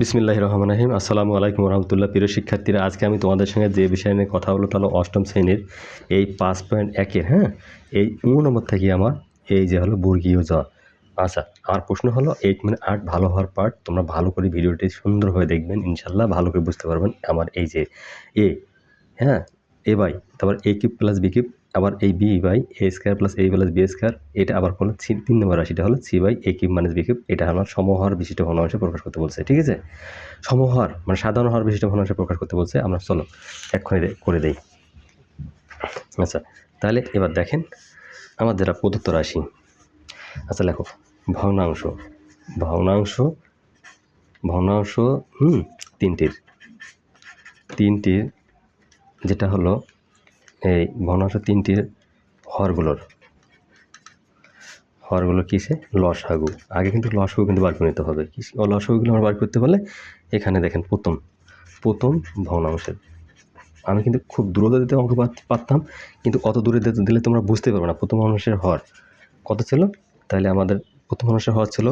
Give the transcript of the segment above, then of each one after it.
বিসমিল্লাহ রহমান রাহিম। আসসালামু আলাইকুম রহমতুল্লাহ প্রিয় শিক্ষার্থীরা, আজকে আমি তোমাদের সঙ্গে যে বিষয় নিয়ে কথা বলব তাহলে অষ্টম শ্রেণির এই পাঁচ পয়েন্ট একের হ্যাঁ? এই উ নম্বর থেকে আমার এই যে হলো বর্গীয় জ। আচ্ছা আমার প্রশ্ন হলো এইট মানে আট ভালো হওয়ার পার্ট তোমরা ভালো করে ভিডিওটি সুন্দরভাবে দেখবেন ইনশাল্লাহ ভালো করে বুঝতে পারবেন। আমার এই যে এ হ্যাঁ? এ বাই তারপর A cube plus B cube আবার এই B by A square plus A plus B square এটা আবার সি- তিন নম্বর রাশিটা হলো C by A cube minus B cube এটা আমার সমহার বিশিষ্ট ভগ্নাংশে প্রকাশ করতে বলছে, ঠিক আছে? সমহার মানে সাধারণ হর বিশিষ্ট ভগ্নাংশে প্রকাশ করতে বলছে, আমরা চলো এক্ষুনি করে দেই। আচ্ছা তাহলে এবার দেখেন আমার যেটা প্রদত্ত রাশি। আচ্ছা লেখো, ভগ্নাংশ ভগ্নাংশ ভগ্নাংশ, হুম, তিনটির তিনটির যেটা হলো এই ভগ্নাংশ তিনটির হরগুলোর। হরগুলো কিসে লসাগু। আগে কিন্তু লসাগু কিন্তু বার করে নিতে হবে। লসাগুগুলো আমরা বার করতে পারলে এখানে দেখেন প্রথম প্রথম ভগ্নাংশের আমি কিন্তু খুব দূরত্ব দিতে অঙ্ক পারতাম, কিন্তু অত দূরে দিলে তোমরা বুঝতে পারবে না। প্রথম ভগ্নাংশের হর কত ছিল? তাহলে আমাদের প্রথম ভগ্নাংশের হর ছিল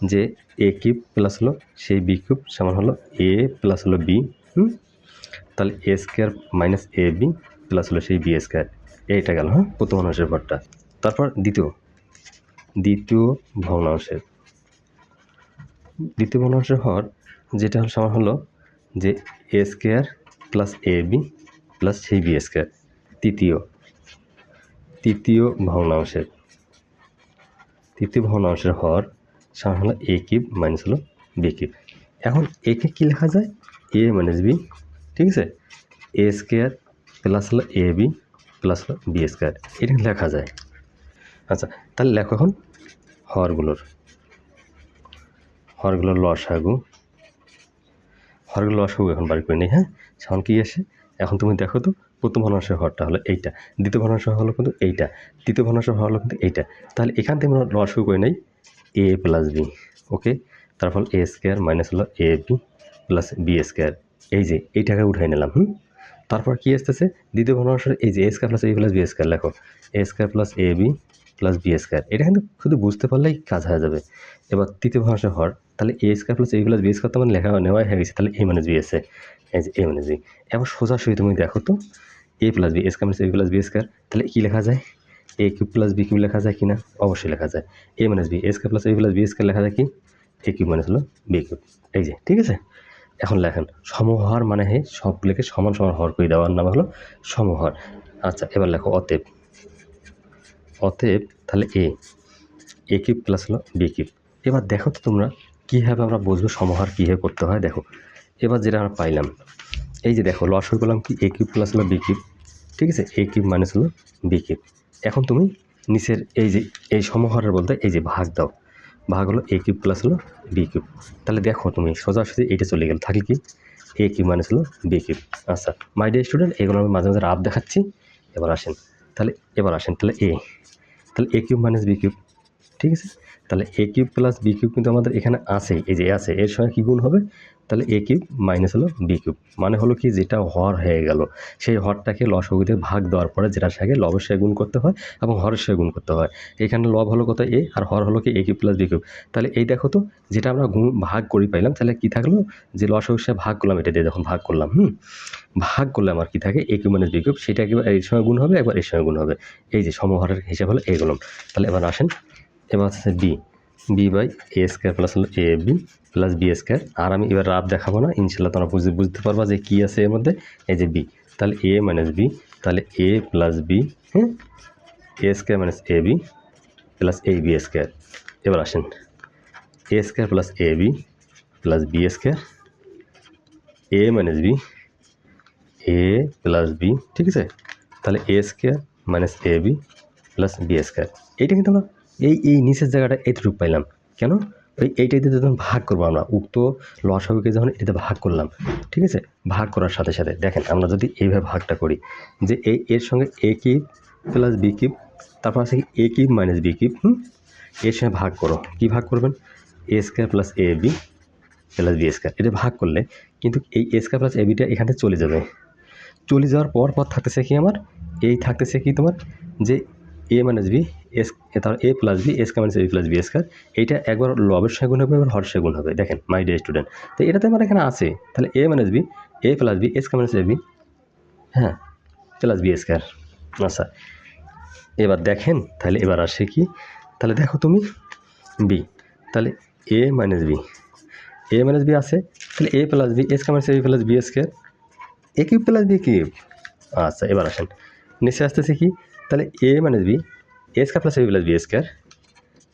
যে এ কিউব প্লাস হলো সেই বি কিউব সমান হলো এ প্লাস হলো বি, হুম? তাহলে A square minus A B plus হলো সেই বি স্কোয়ার এইটা গেল হ্যাঁ প্রথম ভগ্নাংশের ঘরটা তারপর দ্বিতীয়। দ্বিতীয় ভগ্নাংশের। দ্বিতীয় ভগ্নাংশের হর, যেটা হলো, সমান হলো যে A square plus A B plus সেই বি স্কোয়ার তৃতীয়। তৃতীয় ভগ্নাংশের। তৃতীয় ভগ্নাংশের হর সমান হলো এ কিউব মাইনাস হলো বি কিউব এখন একে কী লেখা যায়? এ মাইনাস বি ঠিক আছে? এ স্কোয়ার প্লাস হলো এ বি, প্লাস হলো বি স্কোয়ার। এটা লেখা যায়। আচ্ছা তাহলে লেখো এখন হরগুলোর। হরগুলোর লসাগু। হরগুলো লসাগু এখন বার করে নিই হ্যাঁ? এখন কী আসে? এখন তুমি দেখো তো, প্রথম ভগ্নাংশের হরটা হলো এইটা, দ্বিতীয় ভগ্নাংশের হর হলো কিন্তু এইটা, তৃতীয় ভগ্নাংশের হর হলো কিন্তু এইটা। তাহলে এখান থেকে আমরা লসাগু করে নেই, এ প্লাস বি, ওকে? তারপর এ স্কোয়ার মাইনাস হলো A B plus B square. এই যে, এইটাকে উঠাই নিলাম, হুম? তারপর কি আসতেছে? দ্বিতীয় ভগ্নাংশের এই যে A square plus A plus B square লেখো। A square plus A B plus B square এটা কিন্তু শুধু বুঝতে পারলেই কাজ হয়ে যাবে। এবার তৃতীয় ভগ্নাংশের হর। তাহলে A square plus A plus B square তো মানে লেখা নেওয়াই হয়ে গেছে। তাহলে এ মাইনাস বি এসে এই যে এ মাইনাস বি এবার সোজাসুজি তুমি দেখো তো A plus B square minus A plus B square তাহলে কী লেখা যায়? A cube plus B cube লেখা যায় কি না অবশ্যই লেখা যায়। A minus B A square plus A plus B square লেখা যায় কি? এ কিউব মাইনাস হলো বি কিউব এই যে, ঠিক আছে? এখন লেখেন, সমহার মানে হে, সবগুলোকে সমান সমান হর করে। দেওয়ার নাম হলো সমহর। আচ্ছা এবার লেখো, অতএব। অতএব, তাহলে এ এ কিউব প্লাস হলো বি কিউব। এবার দেখো তো তোমরা, কীভাবে আমরা বুঝব সমহার কীভাবে করতে হয়? দেখো, এবার যেটা আমরা পাইলাম, এই যে দেখো, লস হয়ে করলাম কি? এ কিউব প্লাস হলো বি কিউব। ঠিক আছে? এ কিউব মাইনাস হলো বি কিউব। এখন তুমি নিচের এই যে, এই সমহারের বলতে এই যে ভাগ দাও। ভাগ হলো এ কিউব প্লাস হলো বি কিউব তাহলে দেখো তুমি সোজাসুজি এটা চলে গেল, থাকলে কি? এ কিউব মাইনাস হলো বি কিউব আচ্ছা মাই ডে স্টুডেন্ট এগুলো আমি মাঝে মাঝে রাব দেখাচ্ছি। এবার আসেন, তাহলে এবার আসেন, তাহলে এ তাহলে A cube minus B cube ঠিক আছে? তাহলে A cube plus B cube কিন্তু আমাদের এখানে আছে, এই যে আছে, এর সঙ্গে কী গুণ হবে? তাহলে এ কিউব মাইনাস হলো বি কিউব। মানে হলো কি, যেটা হর হয়ে গেল, সেই হরটাকে লসগুতে ভাগ দেওয়ার পরে যেটার সঙ্গে লবের সঙ্গে গুণ করতে হয় এবং হরের সঙ্গে গুণ করতে হয়। এখানে লব হলো কত এ আর হর হলো কি A cube plus B cube. তাহলে এই দেখো তো, যেটা আমরা গুণ, ভাগ করি পাইলাম, তাহলে কি থাকল? যে লসগের সঙ্গে ভাগ করলাম, এটা দিয়ে যখন ভাগ করলাম, হুম? ভাগ করলে আমার কি থাকে? A cube minus B cube, সেটা একবার এর সঙ্গে গুণ হবে, একবার এর সঙ্গে গুণ হবে। এই যে সমহরের হিসাব হলো এগুলো তাহলে এবার আসেন এবার আছে B. B by A square plus হলো A B plus B square. আর আমি এবার রাব দেখাবো না ইনশাল্লাহ তোমরা বুঝতে বুঝতে পারবা যে কী আছে এর মধ্যে। এই যে বি, তাহলে এ মাইনাস বি, তাহলে এ প্লাস বি হ্যাঁ A square minus A B plus A B square. এবার আসেন। A square plus A B plus B square. A minus B, A plus B, ঠিক আছে? তাহলে A square minus A B plus B square. এইটা কিন্তু আমরা এই এই নিচের জায়গাটা এইটুকু পাইলাম। কেন? ওই এইটাই দিয়ে যখন ভাগ করব আমরা, উক্ত লসাগুকে যখন, এটাতে ভাগ করলাম। ঠিক আছে? ভাগ করার সাথে সাথে, দেখেন আমরা যদি এইভাবে ভাগটা করি, যে এই এর সঙ্গে A cube plus B cube, তারপর আছে কি, এ কিউব মাইনাস বি হুম? এর সঙ্গে ভাগ করো। কি ভাগ করবেন? A square plus A B plus B square. এটা ভাগ করলে কিন্তু এই এ স্কোয়ার প্লাস এ বিটা এখান চলে যাবে। চলে যাওয়ার পর পর থাকতেছে কি আমার? এই থাকতেছে কি তোমার? যে এ মাইনাস বি এস তার A plus B S minus B plus B square এইটা একবার লবের সঙ্গে গুণ হবে, একবার হর্ষে গুণ হবে। দেখেন মাই ডে স্টুডেন্ট তো এটাতে আমার এখানে আছে, তাহলে A minus B A plus B S minus B হ্যাঁ প্লাস বি স্কোয়ার আচ্ছা। এবার দেখেন, তাহলে এবার আসে কি, তাহলে দেখো তুমি বি তাহলে A minus B A minus B আছে, তাহলে A plus B S minus B plus B square A cube plus B cube আচ্ছা এবার আসেন, নিচে আসতেছে কি তাহলে A minus B A square plus A plus B square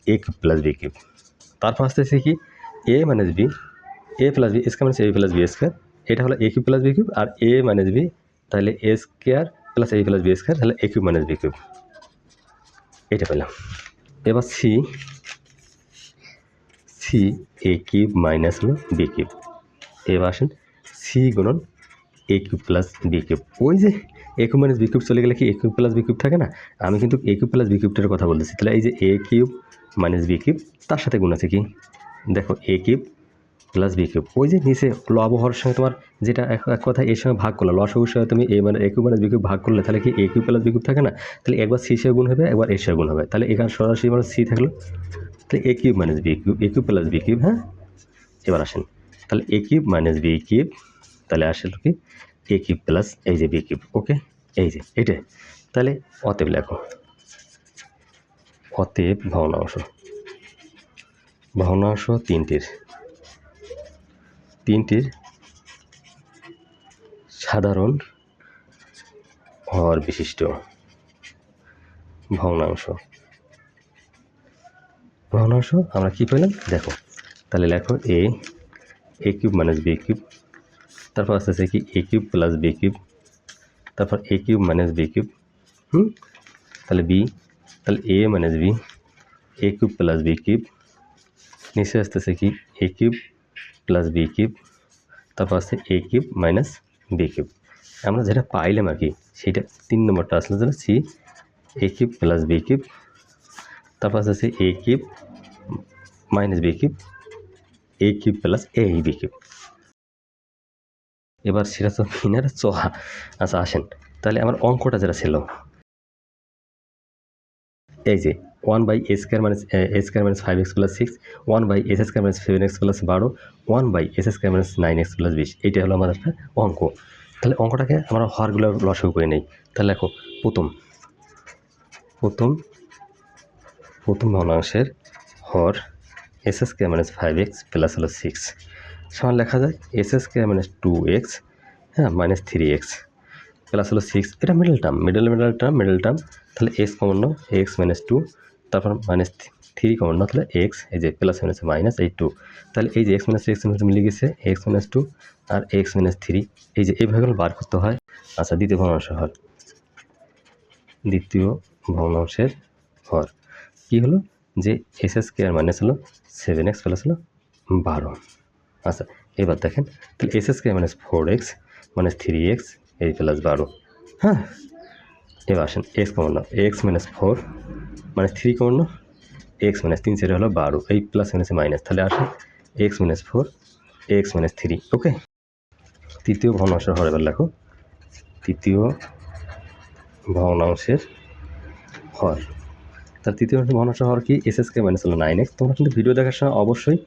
A plus B cube তারপর আসতেছে কি? A minus B A plus B square minus A plus B square এটা হলো A cube plus B cube R A minus B তাহলে A square plus A plus B square তাহলে A cube minus B cube এটা পেলাম। এবার C C A cube minus হলো B cube এবার আসেন সি গুণন A cube plus B cube ওই যে A cube minus B cube চলে গেলে কি A cube plus B cube থাকে না আমি কিন্তু এ কিউব প্লাস বি কিউবটার কথা বলতেছি তাহলে এই যে A cube minus B cube তার সাথে গুণ আছে কি দেখো A cube plus B cube ওই যে নিচে লব হওয়ার সঙ্গে তোমার যেটা এক কথা এর সঙ্গে ভাগ করলে লসগুর সঙ্গে তুমি এ মানে A cube minus B cube ভাগ করলে তাহলে কি A cube plus B cube থাকে না তাহলে একবার সি সে গুণ হবে একবার এর সঙ্গে গুণ হবে তাহলে এখানে সরাসরি মানে সি থাকল তাহলে A cube minus B cube A cube plus B cube হ্যাঁ এবার আসেন তাহলে A cube minus B cube তাহলে আসলে কি এ কিউব প্লাস এই যে বি কিউব ওকে এই যে এটা তাহলে অতএব লেখো। অতএব ভগ্নাংশ। ভগ্নাংশ তিনটির। তিনটির সাধারণ হর বিশিষ্ট ভগ্নাংশ। ভগ্নাংশ আমরা কী পেলাম? দেখো। তাহলে লেখো A A cube minus B cube তারপর আস্তে আস্তে কি A cube plus B cube তারপর A cube minus B cube হুম? তাহলে বি তাহলে A minus B A cube plus B cube নিচে আসতেছে কি A cube plus B cube তারপর আসছে A cube minus B cube আমরা যেটা পাইলাম আর কি, সেটা তিন নম্বরটা আসলে যেন C A cube plus B cube তারপর আসছে A cube minus B cube A cube plus A B cube এবার মিনার চোহা আচ্ছা আসেন। তাহলে আমার অঙ্কটা যেটা ছিল, এই যে one by A square minus A square minus five X plus six one by S square minus seven X plus বারো one by S square minus nine X plus বিশ এইটা হলো আমাদের একটা অঙ্ক। তাহলে অঙ্কটাকে আমরা হরগুলো লসও করে নেই। তাহলে দেখো, প্রথম প্রথম প্রথম ভগ্নাংশের হর S square minus five X plus হলো সিক্স সমান লেখা যায় S square minus two X হ্যাঁ মাইনাস থ্রি এক্স প্লাস হলো সিক্স এটা middle term middle middle term middle term তাহলে এক্স কমন নাও এক্স মাইনাস টু তারপর মাইনাস থ্রি কমন নাও তাহলে এক্স এই যে প্লাস মাইনাস মাইনাস এই টু তাহলে এই যে এক্স মাইনাস এক্স মাইনাস মিলে গেছে এক্স মাইনাস টু আর এক্স মাইনাস থ্রি এই যে এইভাবে বার করতে হয়। আচ্ছা দ্বিতীয় ভগ্নাংশ হর। দ্বিতীয় ভগ্নাংশের হর। কী হলো? যে এস এস কেয়ার মাইনাস হলো সেভেন এক্স প্লাস হলো বারো। আচ্ছা এবার দেখেন, তাহলে S square minus four X minus three X এই প্লাস বারো। হ্যাঁ এবার আসেন X common X minus four minus three common X minus তিন সেটা হলো বারো, এই প্লাস মাইনাস মাইনাস তাহলে আসেন X minus four X minus three okay তৃতীয় ভগ্নাংশের হর এবার লেখো, তৃতীয় ভগ্নাংশের হর। তার তৃতীয় ভগ্নাংশের হর কি? এস এস কে মাইনাস হলো নাইন এক্স তোমরা কিন্তু ভিডিও দেখার সময় অবশ্যই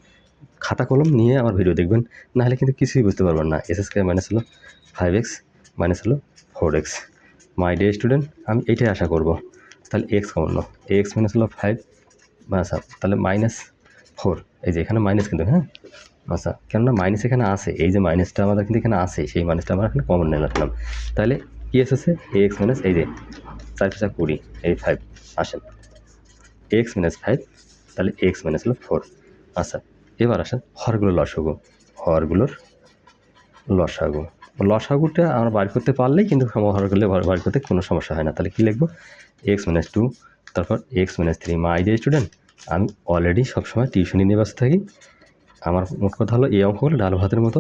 খাতা কলম নিয়ে আমার ভিডিও দেখবেন, নাহলে কিন্তু কিছুই বুঝতে পারবেন না। এস এস কে মাইনাস হলো ফাইভ এক্স মাইনাস হলো four X my dear student আমি এইটাই আশা করব। তাহলে এক্স কমন নাও। এক্স মাইনাস হলো ফাইভ আচ্ছা তাহলে মাইনাস ফোর এই যে এখানে মাইনাস কিন্তু হ্যাঁ? আচ্ছা কেননা মাইনাস এখানে আছে। এই যে মাইনাসটা আমাদের কিন্তু এখানে আছে। সেই মাইনাসটা আমরা এখানে কমন নিয়ে রাখলাম। তাহলে কী এসেছে এ এক্স মাইনাস এই যে চার পিসা কুড়ি, এই ফাইভ আসেন। এক্স মাইনাস ফাইভ তাহলে এক্স মাইনাস হলো ফোর আচ্ছা এবার আসেন হরগুলো লসাগু, হরগুলোর লসাগু। লসাগুটা আমরা বার করতে পারলেই কিন্তু হর হরগুলো বার করতে কোনো সমস্যা হয় না। তাহলে কী লিখব? এক্স মাইনাস টু তারপর এক্স মাইনাস থ্রি মাই যে স্টুডেন্ট আমি অলরেডি সবসময় টিউশনি নিয়ে ব্যস্ত থাকি। আমার মোট কথা হলো এই অঙ্ক হলো ডাল ভাতের মতো।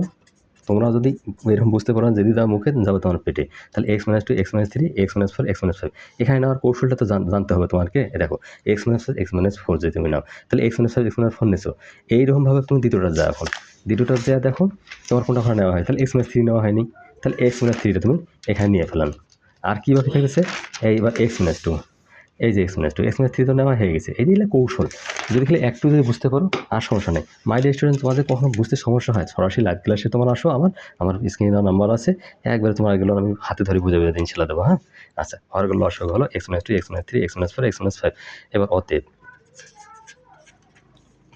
তোমরা যদি এরকম বুঝতে পারো যদি দাও মুখে যাবে তোমার পেটে তাহলে X minus two X minus three X minus four X minus five এখানে নেওয়ার কৌশলটা তো জানতে হবে তোমাকে দেখো X minus five X minus four যদি তুমি নাও তাহলে X minus five X minus four নিছো এইরকমভাবে তুমি দ্বিতীয়টা যাও এখন দ্বিতীয়টা দেওয়া দেখো তোমার কোনটা ওখানে নেওয়া হয় তাহলে এক্স মাইনাস থ্রি নেওয়া হয়নি তাহলে এক্স মাইনাস থ্রিটা তুমি এখানে নিয়ে ফেলান আর কী বাকি থেকেছে এইবার এক্স মাইনাস টু এই যে X minus two X three তো নেওয়া হয়ে গেছে। এই দিলে কৌশল। যদি খালি একটু যদি বুঝতে পারো, আর সমস্যা নেই। মাই স্টুডেন্ট তোমাদের কখনো বুঝতে সমস্যা হয়? সরাসরি লাইভ ক্লাসে তোমার আসো, আমার আমার স্ক্রিনে দেওয়া নাম্বার আছে। একবারে তোমার এগুলো আমি হাতে ধরে বুঝে বুঝে ইনশাল্লাহ দেবো হ্যাঁ? আচ্ছা হরগুলো অসুখ হলো x minus two x minus three x minus four x minus five এবার অতএব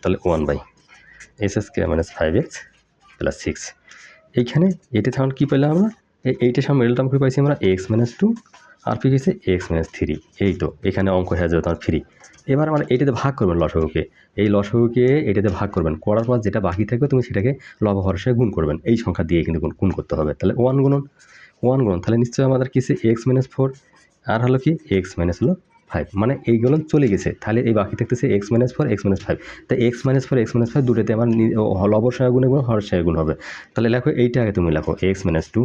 তাহলে one by x square minus five x plus six এইখানে এটা তাহলে কী পেলাম আমরা? এই এইটার সামনে মিডল টার্ম করে পাইছি আমরা এক্স মাইনাস টু আর পি গেছে এক্স মাইনাস থ্রি এই তো, এখানে অঙ্ক হয়ে যাবে তোমার ফ্রি এবার আমরা এটাতে ভাগ করবেন লসগুকে এই লসগুকে এটাতে ভাগ করবেন। করার পর যেটা বাকি থাকবে, তুমি সেটাকে লব হরসে গুণ করবেন। এই সংখ্যা দিয়ে কিন্তু গুণ- করতে হবে। তাহলে ওয়ান গুণন ওয়ান গুণন। তাহলে নিশ্চয়ই আমাদের কিসে এক্স মাইনাস ফোর আর হলো কি? এক্স মাইনাস হলো ফাইভ মানে এইগুলো চলে গেছে। তাহলে এই বাকি থাকতেছে x minus four x minus five তো x minus four x minus five দুটোতে আমার লবর সহায় গুণে গুণ হর সহায় গুণ হবে। তাহলে লেখো এইটা আগে তুমি লেখো। X minus two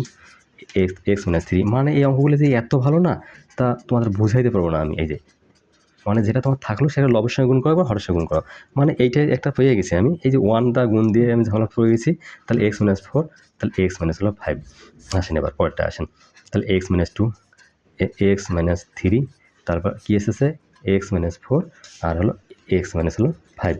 x x minus three মানে এই অঙ্কগুলো যে এত ভালো না, তা তোমাদের বুঝাইতে পারব না আমি, এই যে। মানে যেটা তোমার থাকল সেটা লবের সঙ্গে গুণ করো বা হরের সঙ্গে গুণ করো। মানে এইটাই একটা পেয়ে গেছি আমি, এই যে ওয়ানটা গুণ দিয়ে আমি ঝামেলা পড়ে গেছি, তাহলে এক্স মাইনাস ফোর তাহলে এক্স মাইনাস হলো ফাইভ আসেন এবার, পরেরটা আসেন। তাহলে x minus two x minus three তারপর কী এসেছে? এক্স মাইনাস ফোর আর হলো এক্স মাইনাস হলো ফাইভ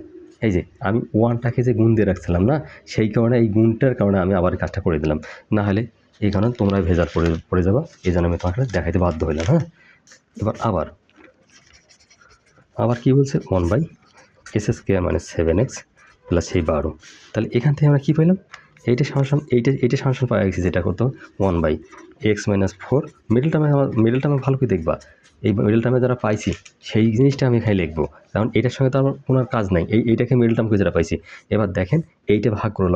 এই যে, আমি ওয়ানটাকে যে গুণ দিয়ে রাখছিলাম না, সেই কারণে এই গুণটার কারণে আমি আবার কাজটা করে দিলাম। না হলে এই কারণে তোমরা ভেজাল পড়ে পড়ে যাবা। এই জন্য আমি তোমাকে দেখাইতে বাধ্য হইলাম হ্যাঁ? এবার আবার আবার কি বলছে? One by S square মানে সেভেন এক্স প্লাস সেই বারো। তাহলে এখান থেকে আমরা কী পেলাম এইটা সামসাম এইটা এইটা সামসাম পাওয়া গেছি, যেটা করতো one by x minus four. Middle টার্মে আমার, মিডল টার্মে ভালো করে দেখবা। এই মিডল টার্মে যারা পাইছি, সেই জিনিসটা আমি এখানে লিখব। কারণ এটার সঙ্গে তো আমার কোনো কাজ নাই এই এইটাকে মিডল টার্ম খুঁজে পাইছি এবার দেখেন এইটা ভাগ করো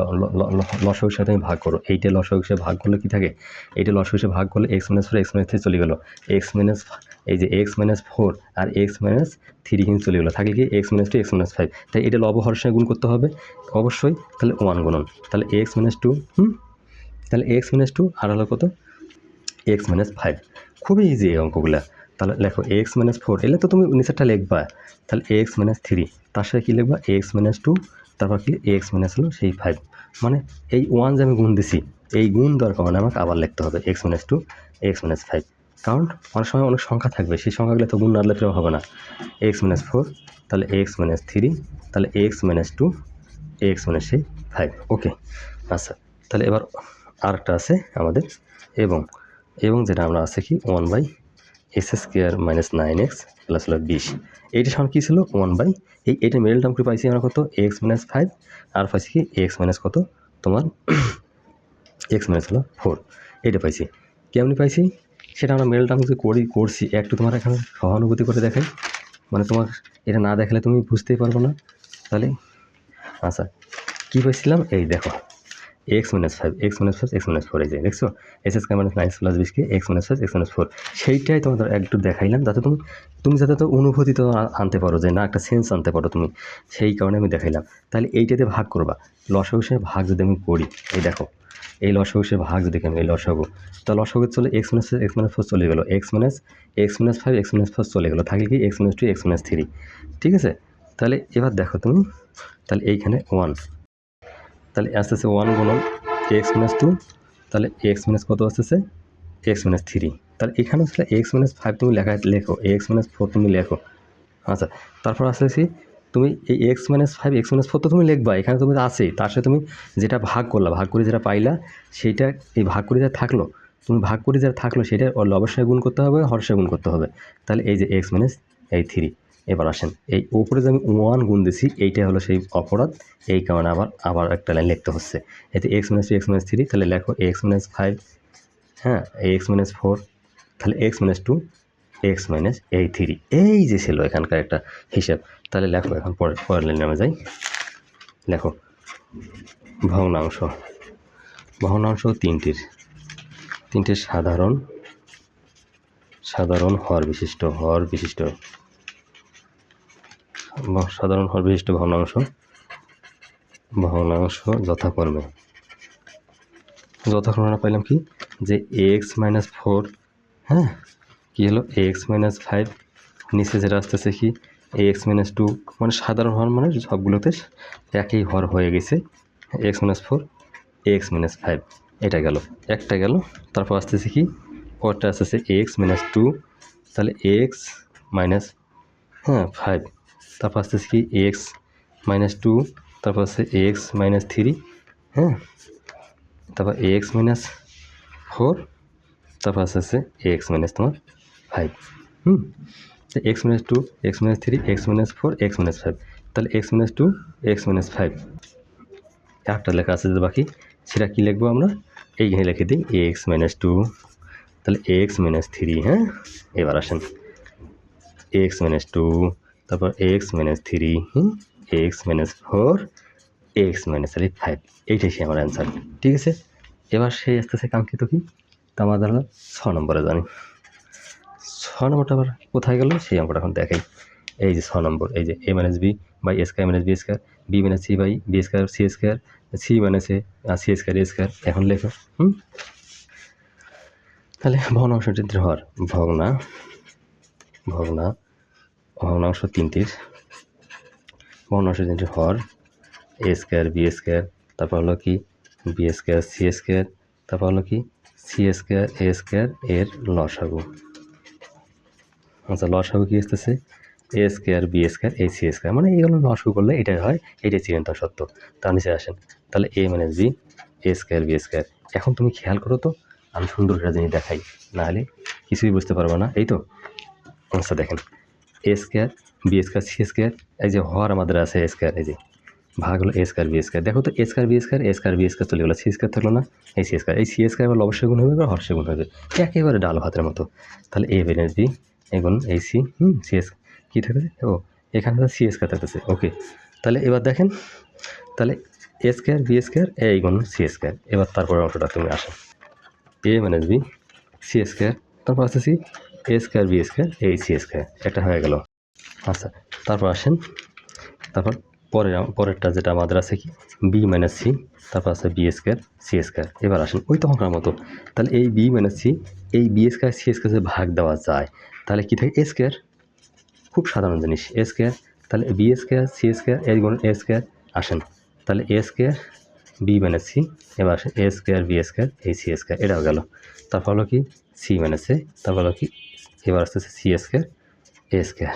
লসকের সাথে আমি ভাগ করো এইটা লসকের সাথে ভাগ করলে কী থাকে এইটা লসকের সাথে ভাগ করলে x minus four x minus three চলে গেলো এক্স মাইনাস এই যে এক্স মাইনাস ফোর আর এক্স মাইনাস থ্রি কিন্তু চলে গেলো থাকলে কি x minus two x minus five তাই এটা লব হরের সঙ্গে গুণ করতে হবে অবশ্যই তাহলে ওয়ান গুণন তাহলে এক্স মাইনাস টু হুম তাহলে এক্স মাইনাস টু আর হলো কত এক্স মাইনাস ফাইভ খুবই ইজি এই অঙ্কগুলো তাহলে লেখো এক্স মাইনাস ফোর এলে তো তুমি নিচেরটা লিখবা তাহলে এক্স মাইনাস থ্রি তার সাথে কী লিখবা এক্স মাইনাস টু তারপর কি এক্স মাইনাস হলো সেই ফাইভ মানে এই ওয়ান যে আমি গুণ দিছি এই গুণ দেওয়ার কারণে আমাকে আবার লিখতে হবে x minus two x minus five কারণ অনেক সময় অনেক সংখ্যা থাকবে সেই সংখ্যাগুলো তো গুণ না লিখলেও হবে না এক্স মাইনাস ফোর তাহলে এক্স মাইনাস থ্রি তাহলে x minus two x minus সেই ফাইভ ওকে আচ্ছা তাহলে এবার আরেকটা আছে আমাদের এবং এবং যেটা আমরা আছে কি one by x square minus nine x plus হলো বিশ। এইটা সমান কী ছিল? ওয়ান বাই এই এটা মিডল টার্ম পাইছি আমরা কত? এক্স মাইনাস ফাইভ আর পাইছি কি? এক্স মাইনাস কত? তোমার এক্স মাইনাস হলো ফোর এটা পাইছি। কেমনি পাইছি? সেটা আমরা মিডল টার্ম করি করছি, একটু তোমার এখানে সহানুভূতি করে দেখাই। মানে তোমার এটা না দেখালে তুমি বুঝতেই পারব না। তাহলে আচ্ছা কী পাইছিলাম? এই দেখো। X minus five x minus five x minus four এই যে দেখছ x S minus nine plus বিশকে x minus five x minus four সেইটাই তোমাদের একটু দেখাইলাম যাতে তুমি তুমি যাতে তো অনুভূতি তো আনতে পারো যে না একটা সেন্স আনতে পারো তুমি সেই কারণে আমি দেখাইলাম তাহলে এইটাতে ভাগ করবা লসক হিসেবে ভাগ যদি আমি করি এই দেখো এই লসক হিসেবে ভাগ যদি আমি এই লসগু তো লসগু চলে x minus x minus four চলে গেলো x minus x minus five x minus four চলে গেলো থাকলে কি x minus two x minus three ঠিক আছে তাহলে এবার দেখো তুমি তাহলে এইখানে ওয়ান তাহলে আস্তে আস্তে ওয়ান গুণন এক্স মাইনাস টু তাহলে এক্স মাইনাস কত আসতেছে? এক্স মাইনাস থ্রি তাহলে এখানে আসলে এক্স মাইনাস ফাইভ তুমি লেখা লেখো এক্স মাইনাস ফোর তুমি লেখো। আচ্ছা তারপর আসতেছি, তুমি এই x minus five x minus four তো তুমি লিখবা, এখানে তুমি আছেই তার সাথে তুমি যেটা ভাগ করলা, ভাগ করে যেটা পাইলা সেইটা এই ভাগ করে যা থাকল, তুমি ভাগ করে যেটা থাকল সেটা অবশ্যই গুণ করতে হবে হর্ষে গুণ করতে হবে। তাহলে এই যে এক্স মাইনাস এই থ্রি এবার আসেন, এই উপরে যে আমি ওয়ান গুণ দিছি, এইটাই হলো সেই অপরাধ, এই কারণে আবার আবার একটা লাইন লিখতে হচ্ছে। এতে x minus two x minus three তাহলে লেখো এক্স মাইনাস ফাইভ হ্যাঁ এক্স মাইনাস ফোর তাহলে x minus two x minus এই থ্রি এই যে ছিল এখানকার একটা হিসাব, তাহলে লেখো এখন পরের পরের লাইনে আমি যাই। লেখো, ভগ্নাংশ ভগ্নাংশ তিনটির তিনটির সাধারণ সাধারণ হর বিশিষ্ট হর বিশিষ্ট সাধারণ হর বিশিষ্ট ভগ্নাংশ। ভগ্নাংশ যথাক্রমে। যথাক্রমে আমরা পাইলাম কি? যে এক্স মাইনাস ফোর হ্যাঁ? কী হলো? এক্স মাইনাস ফাইভ নিচে যেটা আসতেছে কি? এক্স মাইনাস টু মানে সাধারণ হর মানে সবগুলোতে একই হর হয়ে গেছে। X minus four x minus five এটা গেল। একটা গেল, তারপর আসতেছে কি? পরটা আসতেছে এক্স মাইনাস টু তাহলে এক্স মাইনাস হ্যাঁ ফাইভ তারপর আসতেছে কি এক্স মাইনাস টু তারপর আছে এক্স মাইনাস থ্রি হ্যাঁ তারপর এক্স মাইনাস ফোর তারপর আসতে আছে এক্স মাইনাস তোমার ফাইভ হুম x minus two x minus three x minus four x minus five তাহলে x minus two x minus five একটা লেখা আছে বাকি সেটা কী লিখব আমরা এইখানে লিখে দিই এক্স মাইনাস টু তাহলে এক্স মাইনাস থ্রি হ্যাঁ এবার আসেন এক্স মাইনাস টু তারপর x minus three x minus four x minus তাহলে ফাইভ এইটাই সে আমার অ্যান্সার ঠিক আছে? এবার সেই আসতেছে কাঙ্ক্ষিত কি? তা আমাদের হলো ছ নম্বরে জানি। ছ নম্বরটা আবার কোথায় গেল? সেই অঙ্কটা এখন দেখাই। এই যে ছ নম্বর, এই যে a minus b by a square minus b square b minus c by b square c square c minus a R C square A square এখন লেখো, হুম? তাহলে ভগ্নাংশ চিত্র হওয়ার ভগ্না ভগ্না ভগ্নাংশ তিনটির। ভগ্নাংশ তিনটির হর, এ স্কোয়ার, বি স্কোয়ার, তারপর হলো কি? বি স্কোয়ার, সি স্কোয়ার, তারপর হলো কি? সি স্কোয়ার, এ স্কোয়ার, এর লসাগু। আচ্ছা লসাগু কি আসতেছে? A square, b square a c square মানে এইগুলো লসাগু করলে এটাই হয়, এটাই চিরন্তন সত্য। তার নিচে আসেন, তাহলে a minus b a square, b square. এখন তুমি খেয়াল করো তো, আমি সুন্দর একটা জিনিস দেখাই, নাহলে কিছুই বুঝতে পারব না, এই তো? আচ্ছা দেখেন। A square b square c square এই যে হর আমাদের আছে এ স্কোয়ার এই যে ভাগ হলো এ স্কোয়ার বি স্কোয়ার দেখো তো a square b square a square b square চলে গেলো সি স্কোয়ার থাকল না, এই সি স্কোয়ার এই সি স্কোয়ার এবার অবশ্যই গুণ হবে বা হর্ষে গুণ হবে। একেবারে ডাল ভাতের মতো। তাহলে এ মাইনাস বি এগুণ এই সি হুম সি এস কী থাকতেছে? ও, এখানে সি স্কোয়ার থাকতেছে ওকে তাহলে এবার দেখেন, তাহলে এ স্কোয়ার বি স্কোয়ার এই গুণ সি স্কোয়ার এবার তারপরে অংশটা তুমি আসো। A minus b c square তারপর আসতেছি এ স্কোয়ার বি স্কোয়ার এই সি স্কোয়ার এটা হয়ে গেল। আচ্ছা তারপর আসেন। তারপর পরের পরেরটা যেটা আমাদের আছে কি? বি মাইনাস সি তারপর আছে বি স্কোয়ার সি স্কোয়ার এবার আসেন, ওই তো অঙ্কের মতো। তাহলে এই বি মাইনাস সি এই বি স্কোয়ার সি স্কোয়ার ভাগ দেওয়া যায়, তাহলে কী থাকে? এ স্কোয়ার খুব সাধারণ জিনিস। এ স্কোয়ার তাহলে বি স্কোয়ার সি স্কোয়ার এর গুণ এ স্কোয়ার আসেন, তাহলে a square b minus c এবার আসে এ স্কোয়ার বি স্কোয়ার এই সি স্কোয়ার এটাও গেল। তারপর হলো কি? সি মাইনাস এ তারপর হলো কি? এবার আসতেছে সি স্কোয়ার এ স্কোয়ার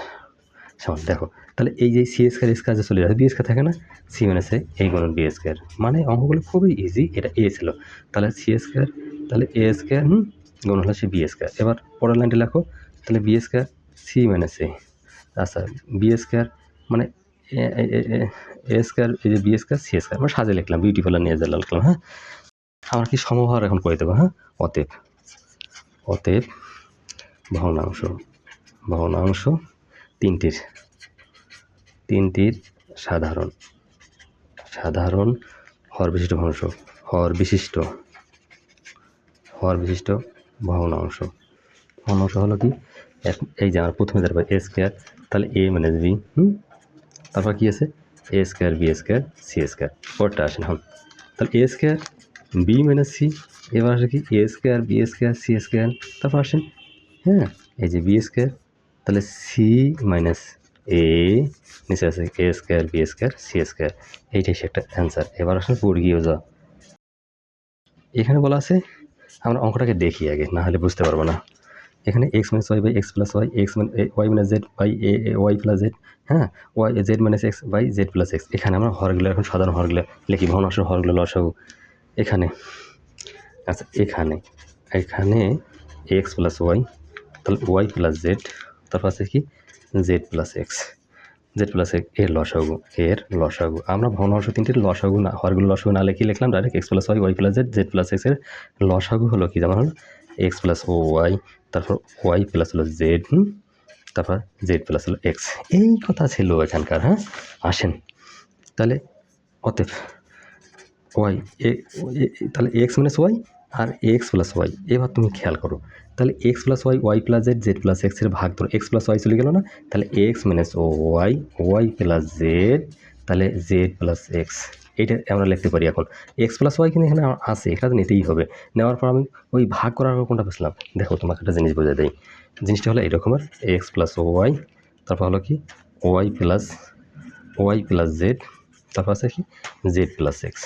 সমান দেখো, তাহলে এই যে সি স্কোয়ার স্কোয়ার যে চলে যাচ্ছে বি স্কোয়ার থাকে না? সি মাইনাস এ এই গুণ বি স্কোয়ার মানে অঙ্কগুলো খুবই ইজি এটা এ ছিল। তাহলে সি স্কোয়ার তাহলে এ স্কোয়ার হুম? গুণ হলো সে বি স্কোয়ার এবার পরের লাইনটি লেখো, তাহলে b square c minus a আচ্ছা বি স্কোয়ার মানে এ স্কোয়ার এই যে বি স্কোয়ার সি স্কোয়ার মানে সাজে লিখলাম বিউটিফুল নিয়ে যে লিখলাম হ্যাঁ? আমরা কি সমভার এখন করে দেবো হ্যাঁ? অতএব অতএব ভগ্নাংশ। ভগ্নাংশ তিনটির। তিনটির সাধারণ। সাধারণ হর বিশিষ্ট ভগ্নাংশ। হর বিশিষ্ট। হর বিশিষ্ট ভগ্নাংশ। ভগ্নাংশ হলো কি? এই যে আমার প্রথমে দাঁড়াবে এ স্কোয়ার তাহলে এ মাইনাস বি হুম? তারপর কি আছে? A square b square c square পরটা আসেন হন তাহলে a square b minus c এবার আসে কি? A square b square c square তারপর আসেন হ্যাঁ এই যে বি স্কোয়ার তাহলে সি মাইনাস এ নিচে আছে a square b square c square এইটাই একটা অ্যান্সার এবার আসলে বর্গীয় যা এখানে বলা আছে, আমরা অঙ্কটাকে দেখি আগে, না হলে বুঝতে পারব না। এখানে x minus y by x plus y x মানে y minus z by a y plus z হ্যাঁ y z minus x by z plus x এখানে আমরা হরগুলো, এখন সাধারণ হরগুলো লিখি, ভগ্নাংশের হরগুলো লসাগু। এখানে আচ্ছা এখানে এখানে এক্স প্লাস ওয়াই তাহলে ওয়াই প্লাস জেড, তারপর আছে কি? Z plus x. Z plus এর লসাগু এর লসাগু। আমরা ভগ্নাংশ তিনটির লসাগু না হরগুলো লসাগু না লিখে লিখলাম direct x plus y y plus z z plus এক্সের লসাগু হলো কি? যেমন হলো এক্স প্লাস ও ওয়াই তারপর ওয়াই প্লাস হলো জেড তারপর জেড প্লাস হলো এক্স এই কথা ছিল এখানকার হ্যাঁ? আসেন। তাহলে অতএব ওয়াই এ- তাহলে এক্স মাইনাস ওয়াই আর এক্স প্লাস ওয়াই এবার তুমি খেয়াল করো। তাহলে x plus y y plus z z plus এক্সের ভাগ ধরো। এক্স প্লাস ওয়াই চলে গেল না? তাহলে x minus y y plus z তাহলে জেড প্লাস এক্স এইটা আমরা লিখতে পারি এখন। এক্স প্লাস ওয়াই কিন্তু এখানে আছে, এটা তো নিতেই হবে। নেওয়ার পর আমি ওই ভাগ করার কোনটা পেছিলাম দেখো, তোমাকে একটা জিনিস বোঝা দেয় জিনিসটা হলো এরকমের এক্স প্লাস ওয়াই তারপর হলো কি? Y plus y plus z তারপর আছে কি? জেড প্লাস এক্স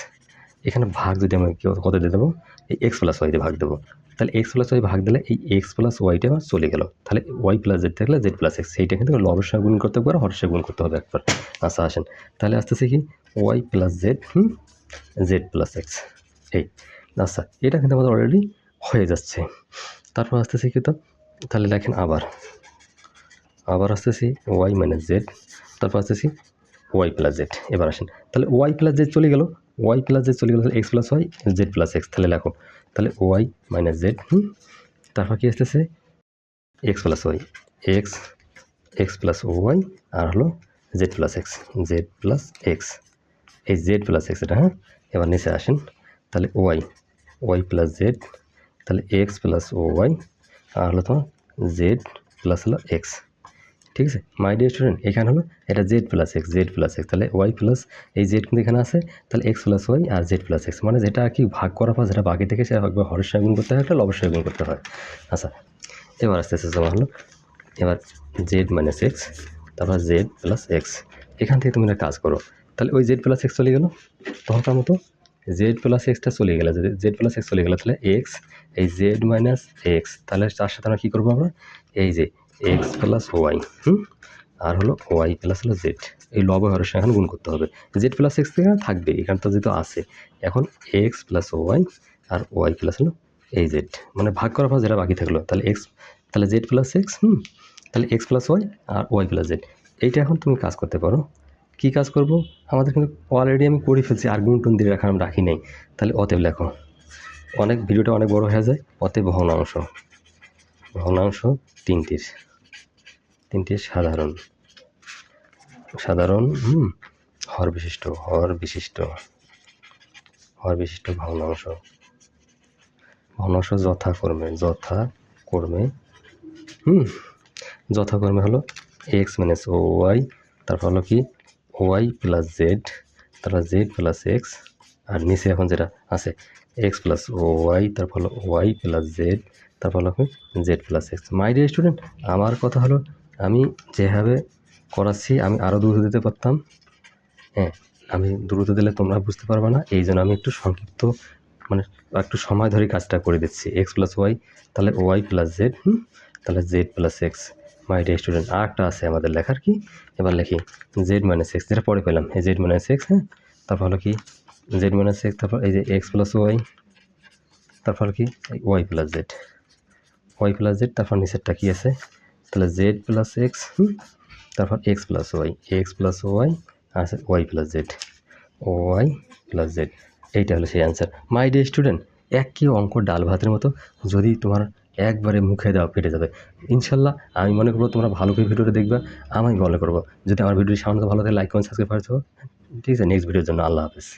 এখানে ভাগ যদি আমি কত দিয়ে দেবো? এই এক্স প্লাস ওয়াই দিয়ে ভাগ দেবো। তাহলে এক্স প্লাস ওয়াই ভাগ দিলে এই এক্স প্লাস ওয়াইটা আমার চলে গেল। তাহলে ওয়াই প্লাস জেড থাকলে জেড প্লাস এক্স সেইটা কিন্তু লবের সঙ্গে গুণ করতে পারো হরের সঙ্গে গুণ করতে হবে একবার। আচ্ছা আসেন। তাহলে আসতেছে কি? ওয়াই প্লাস জেড হুম? জেড প্লাস এক্স এই আচ্ছা এটা কিন্তু আমাদের অলরেডি হয়ে যাচ্ছে। তারপর আসতেছে কি তো? তাহলে লেখেন আবার। আবার আসতেছি ওয়াই মাইনাস জেড তারপর আসতেছি ওয়াই প্লাস জেড এবার আসেন। তাহলে ওয়াই প্লাস জেড চলে গেল। ওয়াই প্লাস জেড চলে গেল x plus y z plus x তাহলে লেখো। তাহলে ওয়াই মাইনাস জেড হুম? তারপর কি আসতেছে? X plus y x x plus y আর হলো z plus x z plus x এই জেড প্লাস এক্স এটা হ্যাঁ? এবার নিচে আসেন। তাহলে ওয়াই ওয়াই প্লাস জেড তাহলে এক্স প্লাস ওয়াই আর হলো তোমার জেড প্লাস হলো এক্স ঠিক আছে? মাই ডিয়ার স্টুডেন্ট এখানে হলো এটা z plus x z plus x তাহলে ওয়াই প্লাস এই জেড কিন্তু এখানে আছে, তাহলে এক্স প্লাস ওয়াই আর জেড প্লাস এক্স মানে যেটা কি ভাগ করার পর যেটা বাকি থেকে সেটা একবার হরের সঙ্গে গুণ করতে হয়, একটা সঙ্গে গুণ করতে হয়। আচ্ছা এবার আস্তে আস্তে জমা হলো, এবার জেড মাইনাস এক্স তারপর জেড প্লাস এক্স এখান থেকে তুমি কাজ করো, তাহলে ওই জেড প্লাস এক্স চলে গেল, তখনকার মতো জেড প্লাস এক্সটা চলে গেল জেড প্লাস এক্স চলে গেল, তাহলে এক্স এই জেড মাইনাস এক্স তাহলে তার সাথে আমরা কী করব আমরা? এই যে এক্স প্লাস ওয়াই হুম? আর হলো ওয়াই প্লাস হলো জেড এই লব হরের সঙ্গে এখন গুণ করতে হবে। জেড প্লাস এক্স থেকে থাকবে এখানে তো যেহেতু আছে। এখন এক্স প্লাস ওয়াই আর ওয়াই প্লাস হলো এই জেড মানে ভাগ করার পর যেটা বাকি থাকল তাহলে এক্স তাহলে জেড প্লাস এক্স হুম? তাহলে এক্স প্লাস ওয়াই আর ওয়াই প্লাস জেড এইটা এখন তুমি কাজ করতে পারো। কী কাজ করব? আমাদের কিন্তু অলরেডি আমি করে ফেলছি আর গুণ টুন দিয়ে রাখা আমি রাখি নাই। তাহলে অতএব লেখো অনেক ভিডিওটা অনেক বড় হয়ে যায় অতএব ভগ্নাংশ। ভগ্নাংশ তিনটির। তিনটি সাধারণ। সাধারণ, হুম, হর বিশিষ্ট হর বিশিষ্ট। হর বিশিষ্ট ভগ্নাংশ। ভগ্নাংশ যথাক্রমে যথাক্রমে হুম যথাক্রমে হলো এক্স মাইনাস ও ওয়াই তারপর হলো কি? ওয়াই প্লাস জেড তারপর জেড প্লাস এক্স আর নিচে এখন যেটা আছে এক্স প্লাস ও ওয়াই তারপর হলো ওয়াই প্লাস জেড তারপর হলো z plus x my student আমার কথা হলো আমি যেভাবে করাচ্ছি, আমি আরও দ্রুত দিতে পারতাম। হ্যাঁ আমি দ্রুত দিলে তোমরা বুঝতে পারবে না। এই জন্য আমি একটু সংক্ষিপ্ত মানে একটু সময় ধরে কাজটা করে দিচ্ছি। এক্স প্লাস ওয়াই তাহলে ওয়াই প্লাস জেড তাহলে z plus x my dear student আর একটা আছে আমাদের লেখার কি? এবার লেখি জেড মাইনাস এক্স যেটা পরে পেলাম। এই জেড মাইনাস এক্স হ্যাঁ? তারপর হলো কি? জেড মাইনাস এক্স তারপর এই যে এক্স প্লাস ওয়াই তারপর কি? Y plus z y plus z তারপর নিচেরটা কী আছে? তাহলে জেড প্লাস এক্স তারপর x plus y x plus y আছে y plus z y plus z এইটা হলো সেই অ্যান্সার মাই ডে স্টুডেন্ট একই অঙ্ক ডাল ভাতের মতো, যদি তোমার একবারে মুখে দাও পেটে যাবে, ইনশাল্লাহ আমি মনে করব তোমরা ভালো করে ভিডিওটা দেখবে, আমি মনে করব। যদি আমার ভিডিওটি সামনে ভালো থাকে লাইক কমেন্ট সাবস্ক্রাইব করে ঠিক আছে নেক্সট ভিডিওর জন্য আল্লাহ হাফেজ।